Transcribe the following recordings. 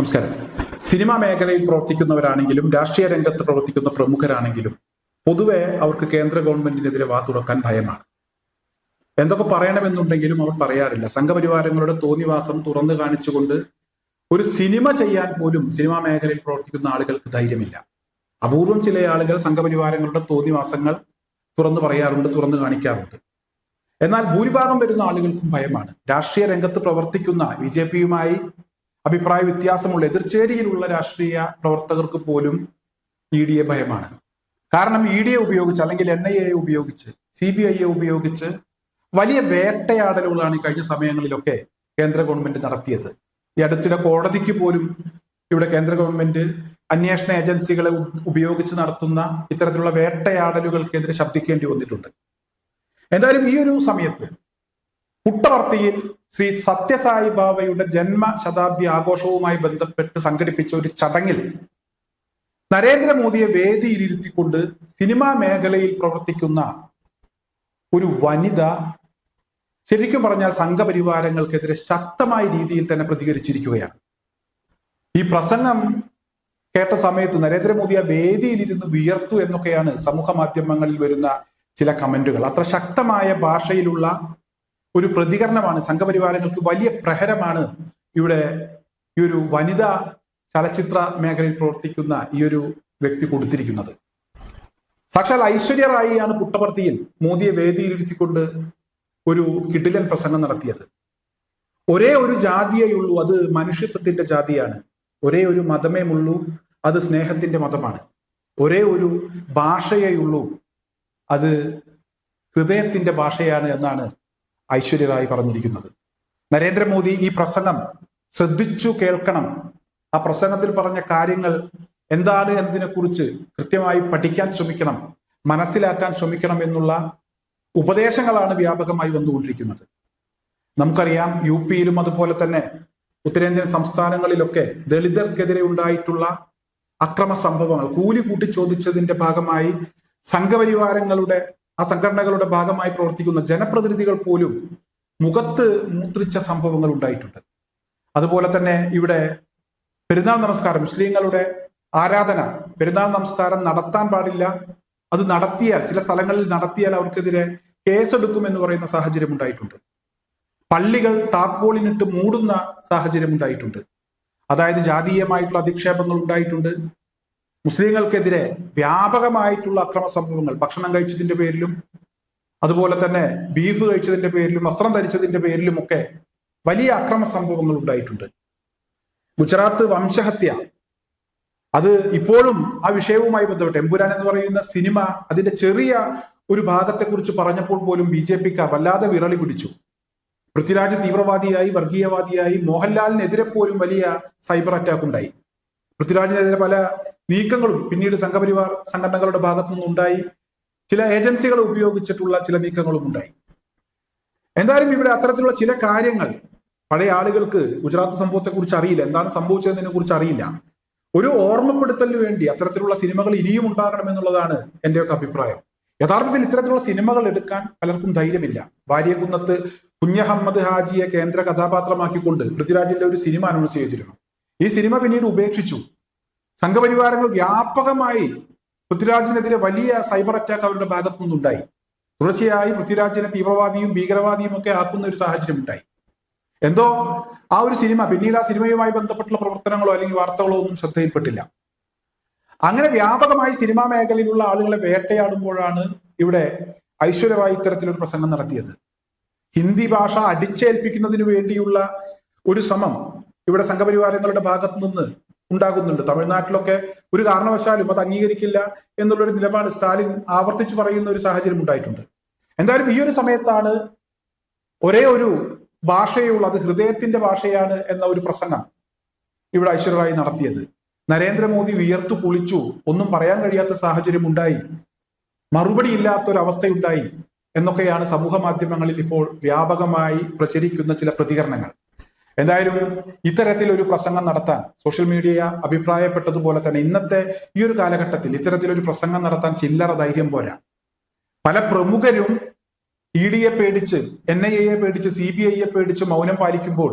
നമസ്കാരം. സിനിമാ മേഖലയിൽ പ്രവർത്തിക്കുന്നവരാണെങ്കിലും രാഷ്ട്രീയ രംഗത്ത് പ്രവർത്തിക്കുന്ന പ്രമുഖരാണെങ്കിലും പൊതുവെ അവർക്ക് കേന്ദ്ര ഗവൺമെന്റിനെതിരെ വാ തുറക്കാൻ ഭയമാണ്. എന്തൊക്കെ പറയണമെന്നുണ്ടെങ്കിലും അവർ പറയാറില്ല. സംഘപരിവാരങ്ങളുടെ തോന്നിവാസം തുറന്നു കാണിച്ചുകൊണ്ട് ഒരു സിനിമ ചെയ്യാൻ പോലും സിനിമാ മേഖലയിൽ പ്രവർത്തിക്കുന്ന ആളുകൾക്ക് ധൈര്യമില്ല. അപൂർവം ചില ആളുകൾ സംഘപരിവാരങ്ങളുടെ തോന്നിവാസങ്ങൾ തുറന്നു പറയാറുണ്ട് തുറന്നു കാണിക്കാറുണ്ട്. എന്നാൽ ഭൂരിഭാഗം വരുന്ന ആളുകൾക്കും ഭയമാണ്. രാഷ്ട്രീയ രംഗത്ത് പ്രവർത്തിക്കുന്ന ബി ജെ പിയുമായി അഭിപ്രായ വ്യത്യാസമുള്ള എതിർചേരിയിലുള്ള രാഷ്ട്രീയ പ്രവർത്തകർക്ക് പോലും ഇ ഡി എ ഭയമാണ്. കാരണം ഇ ഡി എ ഉപയോഗിച്ച് അല്ലെങ്കിൽ എൻ ഐ എ ഉപയോഗിച്ച് സി ബി ഐയെ ഉപയോഗിച്ച് വലിയ വേട്ടയാടലുകളാണ് ഈ കഴിഞ്ഞ സമയങ്ങളിലൊക്കെ കേന്ദ്ര ഗവൺമെന്റ് നടത്തിയത്. ഈ അടുത്തിടെ കോടതിക്ക് പോലും ഇവിടെ കേന്ദ്ര ഗവൺമെന്റ് അന്വേഷണ ഏജൻസികളെ ഉപയോഗിച്ച് നടത്തുന്ന ഇത്തരത്തിലുള്ള വേട്ടയാടലുകൾക്കെതിരെ ശബ്ദിക്കേണ്ടി വന്നിട്ടുണ്ട്. എന്തായാലും ഈ ഒരു സമയത്ത് പുട്ടവർത്തിയിൽ ശ്രീ സത്യസായി ബാബയുടെ ജന്മശതാബ്ദി ആഘോഷവുമായി ബന്ധപ്പെട്ട് സംഘടിപ്പിച്ച ഒരു ചടങ്ങിൽ നരേന്ദ്രമോദിയെ വേദിയിലിരുത്തിക്കൊണ്ട് സിനിമാ മേഖലയിൽ പ്രവർത്തിക്കുന്ന ഒരു വനിത ശരിക്കും പറഞ്ഞാൽ സംഘപരിവാരങ്ങൾക്കെതിരെ ശക്തമായ രീതിയിൽ തന്നെ പ്രതികരിച്ചിരിക്കുകയാണ്. ഈ പ്രസംഗം കേട്ട സമയത്ത് നരേന്ദ്രമോദി ആ വേദിയിലിരുന്ന് വിയർത്തു എന്നൊക്കെയാണ് സമൂഹ മാധ്യമങ്ങളിൽ വരുന്ന ചില കമന്റുകൾ. അത്ര ശക്തമായ ഭാഷയിലുള്ള ഒരു പ്രതികരണമാണ്. സംഘപരിവാരങ്ങൾക്ക് വലിയ പ്രഹരമാണ് ഇവിടെ ഈ ഒരു വനിതാ ചലച്ചിത്ര മേഖലയിൽ പ്രവർത്തിക്കുന്ന ഈ ഒരു വ്യക്തി കൊടുത്തിരിക്കുന്നത്. സാക്ഷാൽ ഐശ്വര്യ റായിയാണ് പുട്ടപർത്തിയിൽ മോദിയെ വേദിയിലിരുത്തിക്കൊണ്ട് ഒരു കിടിലൻ പ്രസംഗം നടത്തിയത്. ഒരേ ഒരു ജാതിയേയുള്ളൂ അത് മനുഷ്യത്വത്തിന്റെ ജാതിയാണ്. ഒരേ ഒരു മതമേ ഉള്ളൂ അത് സ്നേഹത്തിന്റെ മതമാണ്. ഒരേ ഒരു ഭാഷയേയുള്ളൂ അത് ഹൃദയത്തിന്റെ ഭാഷയാണ് എന്നാണ് ഐശ്വര്യ റായ് പറഞ്ഞിരിക്കുന്നത്. നരേന്ദ്രമോദി ഈ പ്രസംഗം ശ്രദ്ധിച്ചു കേൾക്കണം. ആ പ്രസംഗത്തിൽ പറഞ്ഞ കാര്യങ്ങൾ എന്താണ് എന്നതിനെക്കുറിച്ച് കൃത്യമായി പഠിക്കാൻ ശ്രമിക്കണം മനസ്സിലാക്കാൻ ശ്രമിക്കണം എന്നുള്ള ഉപദേശങ്ങളാണ് വ്യാപകമായി വന്നുകൊണ്ടിരിക്കുന്നത്. നമുക്കറിയാം യു പിയിലും അതുപോലെ തന്നെ ഉത്തരേന്ത്യൻ സംസ്ഥാനങ്ങളിലൊക്കെ ദളിതർക്കെതിരെ ഉണ്ടായിട്ടുള്ള അക്രമ സംഭവങ്ങൾ കൂലി കൂട്ടി ചോദിച്ചതിന്റെ ഭാഗമായി സംഘപരിവാരങ്ങളുടെ ആ സംഘടനകളുടെ ഭാഗമായി പ്രവർത്തിക്കുന്ന ജനപ്രതിനിധികൾ പോലും മുഖത്ത് മൂത്രിച്ച സംഭവങ്ങൾ ഉണ്ടായിട്ടുണ്ട്. അതുപോലെ തന്നെ ഇവിടെ പെരുന്നാൾ നമസ്കാരം മുസ്ലിങ്ങളുടെ ആരാധന പെരുന്നാൾ നമസ്കാരം നടത്താൻ പാടില്ല. അത് നടത്തിയാൽ ചില സ്ഥലങ്ങളിൽ നടത്തിയാൽ അവർക്കെതിരെ കേസെടുക്കും എന്ന് പറയുന്ന സാഹചര്യം ഉണ്ടായിട്ടുണ്ട്. പള്ളികൾ താക്കോളിനിട്ട് മൂടുന്ന സാഹചര്യം ഉണ്ടായിട്ടുണ്ട്. അതായത് ജാതീയമായിട്ടുള്ള അധിക്ഷേപങ്ങൾ ഉണ്ടായിട്ടുണ്ട്. മുസ്ലിങ്ങൾക്കെതിരെ വ്യാപകമായിട്ടുള്ള അക്രമ സംഭവങ്ങൾ ഭക്ഷണം കഴിച്ചതിന്റെ പേരിലും അതുപോലെ തന്നെ ബീഫ് കഴിച്ചതിന്റെ പേരിലും വസ്ത്രം ധരിച്ചതിന്റെ പേരിലും ഒക്കെ വലിയ അക്രമ സംഭവങ്ങൾ ഉണ്ടായിട്ടുണ്ട്. ഗുജറാത്ത് വംശഹത്യ. അത് ഇപ്പോഴും ആ വിഷയവുമായി ബന്ധപ്പെട്ട് എമ്പുരാൻ എന്ന് പറയുന്ന സിനിമ അതിന്റെ ചെറിയ ഒരു ഭാഗത്തെക്കുറിച്ച് പറഞ്ഞപ്പോൾ പോലും ബി ജെ പിക്കാർ വല്ലാതെ വിറളി പിടിച്ചു. പൃഥ്വിരാജ് തീവ്രവാദിയായി വർഗീയവാദിയായി മോഹൻലാലിനെതിരെ പോലും വലിയ സൈബർ അറ്റാക്ക് ഉണ്ടായി. പൃഥ്വിരാജിനെതിരെ പല നീക്കങ്ങളും പിന്നീട് സംഘപരിവാർ സംഘടനകളുടെ ഭാഗത്തു നിന്നുണ്ടായി. ചില ഏജൻസികൾ ഉപയോഗിച്ചിട്ടുള്ള ചില നീക്കങ്ങളും ഉണ്ടായി. എന്തായാലും ഇവിടെ അത്തരത്തിലുള്ള ചില കാര്യങ്ങൾ പഴയ ആളുകൾക്ക് ഗുജറാത്ത് സംഭവത്തെ കുറിച്ച് അറിയില്ല. എന്താണ് സംഭവിച്ചതിനെ കുറിച്ച് അറിയില്ല. ഒരു ഓർമ്മപ്പെടുത്തലിന് വേണ്ടി അത്തരത്തിലുള്ള സിനിമകൾ ഇനിയും ഉണ്ടാകണം എന്നുള്ളതാണ് എന്റെയൊക്കെ അഭിപ്രായം. യഥാർത്ഥത്തിൽ ഇത്തരത്തിലുള്ള സിനിമകൾ എടുക്കാൻ പലർക്കും ധൈര്യമില്ല. വാര്യകുന്നത്ത് കുഞ്ഞഹമ്മദ് ഹാജിയെ കേന്ദ്ര കഥാപാത്രമാക്കിക്കൊണ്ട് പൃഥ്വിരാജിന്റെ ഒരു സിനിമ അനൗൺസ് ചെയ്തിരുന്നു. ഈ സിനിമ പിന്നീട് ഉപേക്ഷിച്ചു. സംഘപരിവാരങ്ങൾ വ്യാപകമായി പൃഥ്വിരാജിനെതിരെ വലിയ സൈബർ അറ്റാക്ക് അവരുടെ ഭാഗത്തു നിന്നുണ്ടായി. തുടർച്ചയായി പൃഥ്വിരാജിനെ തീവ്രവാദിയും ഭീകരവാദിയും ഒക്കെ ആക്കുന്ന ഒരു സാഹചര്യം ഉണ്ടായി. എന്തോ ആ ഒരു സിനിമ പിന്നീട് ആ സിനിമയുമായി ബന്ധപ്പെട്ടുള്ള പ്രവർത്തനങ്ങളോ അല്ലെങ്കിൽ വാർത്തകളോ ഒന്നും ശ്രദ്ധയിൽപ്പെട്ടില്ല. അങ്ങനെ വ്യാപകമായി സിനിമാ മേഖലയിലുള്ള ആളുകളെ വേട്ടയാടുമ്പോഴാണ് ഇവിടെ ഐശ്വര്യമായി ഇത്തരത്തിലൊരു പ്രസംഗം നടത്തിയത്. ഹിന്ദി ഭാഷ അടിച്ചേൽപ്പിക്കുന്നതിന് വേണ്ടിയുള്ള ഒരു ശ്രമം ഇവിടെ സംഘപരിവാരങ്ങളുടെ ഭാഗത്തു നിന്ന് ഉണ്ടാകുന്നുണ്ട്. തമിഴ്നാട്ടിലൊക്കെ ഒരു കാരണവശാലും അത് അംഗീകരിക്കില്ല എന്നുള്ളൊരു നിലപാട് സ്റ്റാലിൻ ആവർത്തിച്ചു പറയുന്ന ഒരു സാഹചര്യം ഉണ്ടായിട്ടുണ്ട്. എന്തായാലും ഈ ഒരു സമയത്താണ് ഒരേ ഒരു ഭാഷയുള്ള അത് ഹൃദയത്തിന്റെ ഭാഷയാണ് എന്ന ഒരു പ്രസംഗം ഇവിടെ ഐശ്വര്യറായി നടത്തിയത്. നരേന്ദ്രമോദി വിയർത്തു കുളിച്ചു ഒന്നും പറയാൻ കഴിയാത്ത സാഹചര്യം ഉണ്ടായി. മറുപടി ഇല്ലാത്ത ഒരു ഇല്ലാത്തൊരവസ്ഥയുണ്ടായി എന്നൊക്കെയാണ് സമൂഹ മാധ്യമങ്ങളിൽ ഇപ്പോൾ വ്യാപകമായി പ്രചരിക്കുന്ന ചില പ്രതികരണങ്ങൾ. എന്തായാലും ഇത്തരത്തിൽ ഒരു പ്രസംഗം നടത്താൻ സോഷ്യൽ മീഡിയ അഭിപ്രായപ്പെട്ടതുപോലെ തന്നെ ഇന്നത്തെ ഈ ഒരു കാലഘട്ടത്തിൽ ഇത്തരത്തിലൊരു പ്രസംഗം നടത്താൻ ചില്ലറ ധൈര്യം പോരാ. പല പ്രമുഖരും ഇ ഡിയെ പേടിച്ച് എൻ ഐ എയെ പേടിച്ച് സി ബി ഐയെ പേടിച്ച് മൗനം പാലിക്കുമ്പോൾ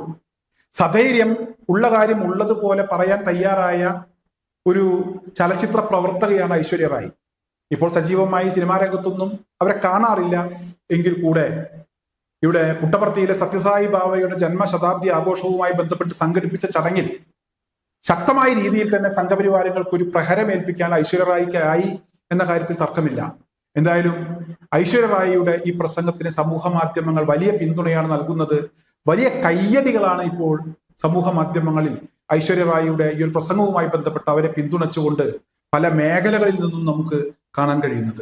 സധൈര്യം ഉള്ള കാര്യം ഉള്ളതുപോലെ പറയാൻ തയ്യാറായ ഒരു ചലച്ചിത്ര പ്രവർത്തകയാണ് ഐശ്വര്യ റായ്. ഇപ്പോൾ സജീവമായി സിനിമാ രംഗത്തൊന്നും അവരെ കാണാറില്ല എങ്കിൽ കൂടെ ഇവിടെ പുട്ടപ്പർത്തിയിലെ സത്യസായി ബാബയുടെ ജന്മശതാബ്ദി ആഘോഷവുമായി ബന്ധപ്പെട്ട് സംഘടിപ്പിച്ച ചടങ്ങിൽ ശക്തമായ രീതിയിൽ തന്നെ സംഘപരിവാരങ്ങൾക്ക് ഒരു പ്രഹരമേൽപ്പിക്കാൻ ഐശ്വര്യ റായിക്ക് എന്ന കാര്യത്തിൽ തർക്കമില്ല. എന്തായാലും ഐശ്വര്യറായിയുടെ ഈ പ്രസംഗത്തിന് സമൂഹ മാധ്യമങ്ങൾ വലിയ പിന്തുണയാണ് നൽകുന്നത്. വലിയ കയ്യടികളാണ് ഇപ്പോൾ സമൂഹ മാധ്യമങ്ങളിൽ ഐശ്വര്യ റായിയുടെ ഈ ഒരു പ്രസംഗവുമായി ബന്ധപ്പെട്ട് അവരെ പിന്തുണച്ചുകൊണ്ട് പല മേഖലകളിൽ നിന്നും നമുക്ക് കാണാൻ കഴിയുന്നത്.